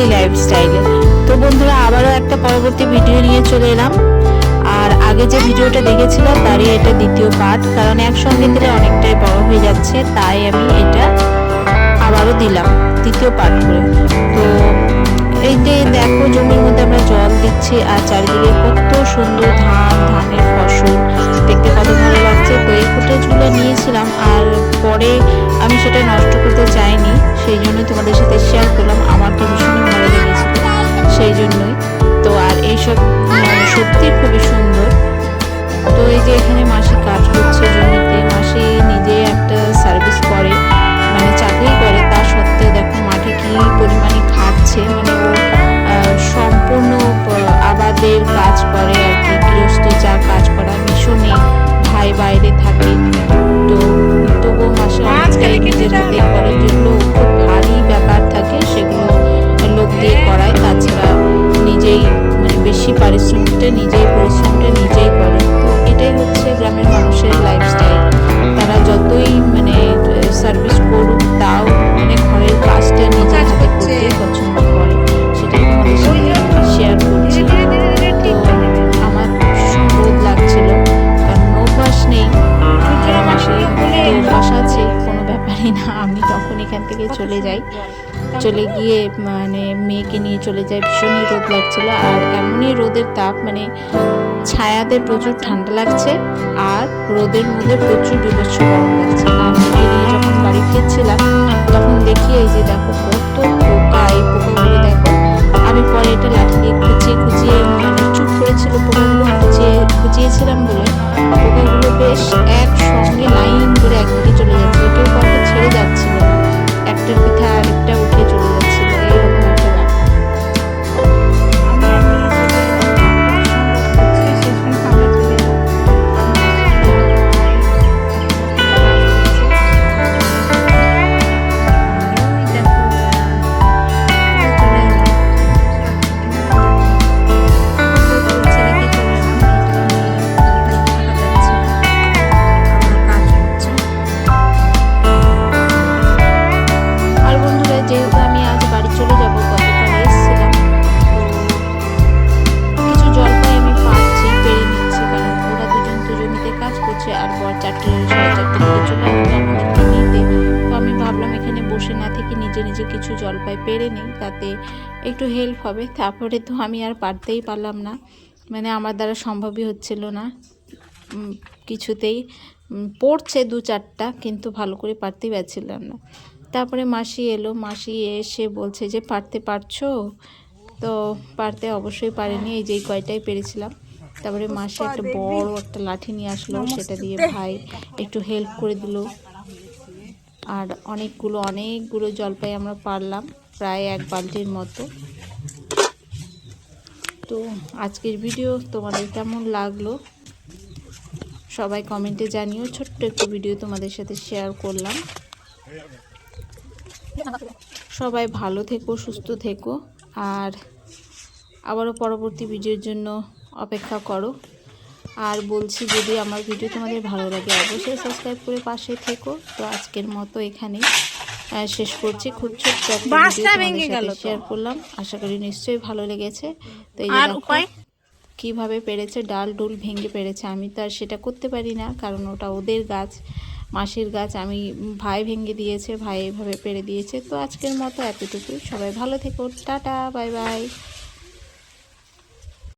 Daily লাইফস্টাইলে তো বন্ধুরা, আবারও একটা পরবর্তী ভিডিও নিয়ে চলে এলাম। আর আগে যে ভিডিওটা দেখেছিলাম, তারই এটা দ্বিতীয় পার্ট কারণ একসঙ্গে দিলে অনেকটাই বড় হয়ে যাচ্ছে, তাই আমি এটা আবারও দিলাম, দ্বিতীয় পার্ট করে। তো এই যে দেখো, জমির মধ্যে আমরা জল দিচ্ছি, আর চারিদিকে কত সুন্দর ধান, ধানের ফসল। দেখতে কত ভালো লাগছে। তো এই ফুটেজগুলো নিয়েছিলাম, আর পরে আমি সেটা নষ্ট করতে চাইনি, সেই জন্য তোমাদের সাথে শেয়ার আর সত্যি খুবই সুন্দর। তো এই যে এখানে মাসি কাজ করছে জমিতে মাসি নিজে একটা সার্ভিস করে মানে চাকরি করে তা সত্ত্বেও দেখো মাঠে কি পরিমাণে খাচ্ছে মানে ও সম্পূর্ণ আবাদের কাজ করে আর কি, গৃহস্থ যা কাজ করা মিশো নেই ভাই বাইরে থাকে। তো তবুও মাসে অনেকটাই নিজের হাতে করে যেগুলো বেশি পারিশ্রমিকটা নিজেই পরিশ্রমটা নিজেই করে। তো এটাই হচ্ছে গ্রামের মানুষের লাইফস্টাইল তারা যতই মানে সার্ভিস করুক তাও মানে ঘরের কাজটা নিজের হাতে করতেই পছন্দ করে। সেটাই তোমাদের সাথে শেয়ার করছি। তো আমার রোদ লাগছিল। কারণ অভ্যাস নেই। মাসে অভ্যাস আছে কোনো ব্যাপারই না। আমি তখন এখান থেকে চলে যাই চলে গিয়ে মানে মেয়েকে নিয়ে চলে যায়, ভীষণই রোদ লাগছিল। আর এমনই রোদের তাপ মানে ছায়াতে প্রচুর ঠান্ডা লাগছে আর রোদের মধ্যে প্রচুর বিভৎস গরম লাগছে। আর মেয়েকে নিয়ে যখন বাড়ি ফিরছিলাম, তখন দেখি এই যে দেখো কত পোকা, এই পোকাগুলো দেখো। আমি পরে এটা লাঠি দিয়ে খুঁচিয়ে খুঁচিয়ে মানে চুপ করেছিল পোকাগুলো খুঁচিয়ে, খুঁচিয়েছিলাম বলে। পোকাগুলো বেশ নিজে নিজে কিছু জলপাই পেরে নিই, তাতে একটু হেল্প হবে। তারপরে তো আমি আর পারতেই পারলাম না। মানে আমার দ্বারা সম্ভবই হচ্ছিল না। কিছুতেই পড়ছে দু চারটা, কিন্তু ভালো করে পারতেই পারছিলাম না। তারপরে মাসি এলো। মাসি এসে বলছে যে, পারতে পারছ? তো পারতে অবশ্যই পারেনি। এই যে কয়টাই পেরেছিলাম। তারপরে মাসি একটা বড় একটা লাঠি নিয়ে আসলো। সেটা দিয়ে ভাই একটু হেল্প করে দিল। আর অনেকগুলো অনেকগুলো জলপাই আমরা পারলাম, প্রায় এক বালতির মতো। তো আজকের ভিডিও তোমাদের কেমন লাগল? সবাই কমেন্টে জানিও, ছোট্ট একটু ভিডিও তোমাদের সাথে শেয়ার করলাম। সবাই ভালো থেকো, সুস্থ থেকো, আর আবারও পরবর্তী ভিডিওর জন্য অপেক্ষা করো। আর বলছি যদি আমার ভিডিও তোমাদের ভালো লাগে অবশ্যই সাবস্ক্রাইব করে পাশে থেকো। তো আজকের মতো এখানেই শেষ করছি। খুব ছোট্ট শেয়ার করলাম। আশা করি নিশ্চয়ই ভালো লেগেছে। তো এই কীভাবে পেরেছে ডাল ডুল ভেঙে পেরেছে আমি তো আর সেটা করতে পারি না কারণ ওটা ওদের গাছ মাসির গাছ আমি ভাই ভেঙে দিয়েছে ভাই এভাবে পেরে দিয়েছে। তো আজকের মতো এতটুকুই। সবাই ভালো থেকো। Tata bye bye.